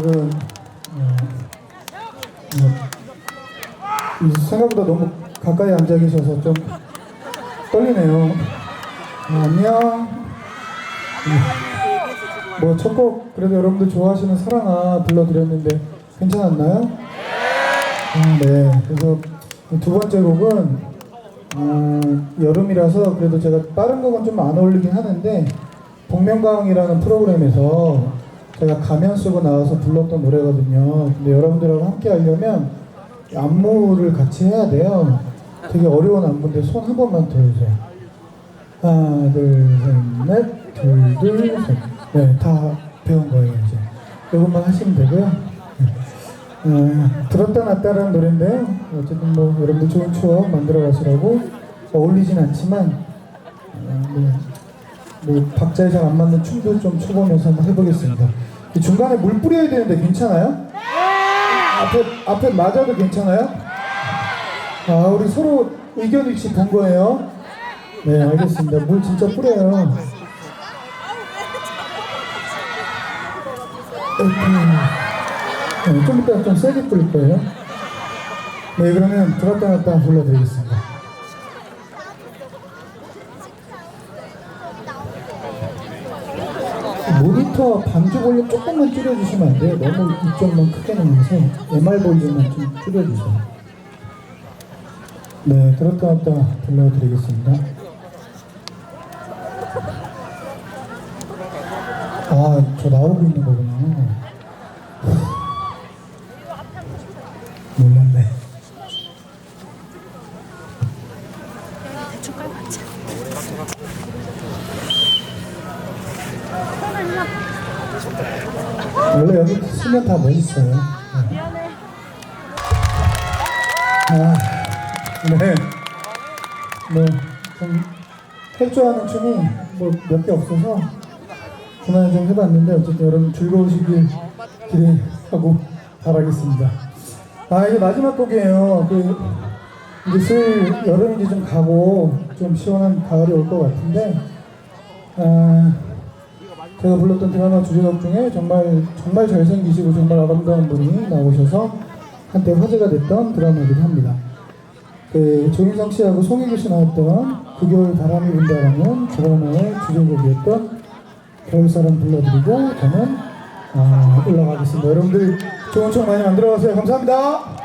저는 어, 어, 생각보다 너무 가까이 앉아 계셔서 좀 떨리네요. 어, 안녕. 음, 뭐첫 곡 그래도 여러분들 좋아하시는 사랑아 불러드렸는데 괜찮았나요? 아, 네. 그래서 두 번째 곡은 어, 여름이라서 그래도 제가 빠른 곡은 좀 안 어울리긴 하는데 복면가왕이라는 프로그램에서 제가 가면 쓰고 나와서 불렀던 노래거든요. 근데 여러분들하고 함께 하려면 안무를 같이 해야 돼요. 되게 어려운 안무인데 손 한 번만 들어주세요. 하나, 둘, 셋, 넷, 둘, 둘, 셋. 네, 다 배운 거예요, 이제. 이것만 하시면 되고요. 네. 어, 들었다 놨다라는 노래인데요. 어쨌든 뭐 여러분들 좋은 추억 만들어 가시라고 어울리진 않지만 어, 뭐, 뭐 박자에 잘 안 맞는 춤도 좀 춰보면서 한번 해보겠습니다. 이 중간에 물 뿌려야 되는데 괜찮아요? 앞에 앞에 맞아도 괜찮아요? 아 우리 서로 의견 일치 본 거예요? 네 알겠습니다. 물 진짜 뿌려요. 이렇게. 네, 좀 이따 좀 세게 뿌릴 거예요. 네 그러면 들었다 놨다 불러드리겠습니다. 모니터 반주 볼륨 조금만 줄여주시면 안 돼요? 너무 이쪽만 크게 나와서 MR 볼륨만 좀 줄여주세요. 네, 들었다 놨다 불러드리겠습니다. 아, 저 나오고 있는 거구나. 몰랐네. 원래 여기 쓰면 다 멋있어요. 네. 미안해. 아, 네. 뭐, 좀, 아는 춤이 뭐 몇 개 없어서 그만 좀 해봤는데 어쨌든 여러분 즐거우시길 기대하고 바라겠습니다. 아, 이제 마지막 곡이에요. 그, 이제 슬 여름이 좀 가고 좀 시원한 가을이 올 것 같은데, 아, 제가 불렀던 드라마 주제곡 중에 정말 정말 잘생기시고 정말 아름다운 분이 나오셔서 한때 화제가 됐던 드라마이기도 합니다. 그 조인성 씨하고 송혜교 씨 나왔던 그 겨울 바람이 분다라는 드라마의 주제곡이었던 겨울사랑 불러드리고 저는 아, 올라가겠습니다. 여러분들 좋은 추억 많이 만들어 가세요. 감사합니다.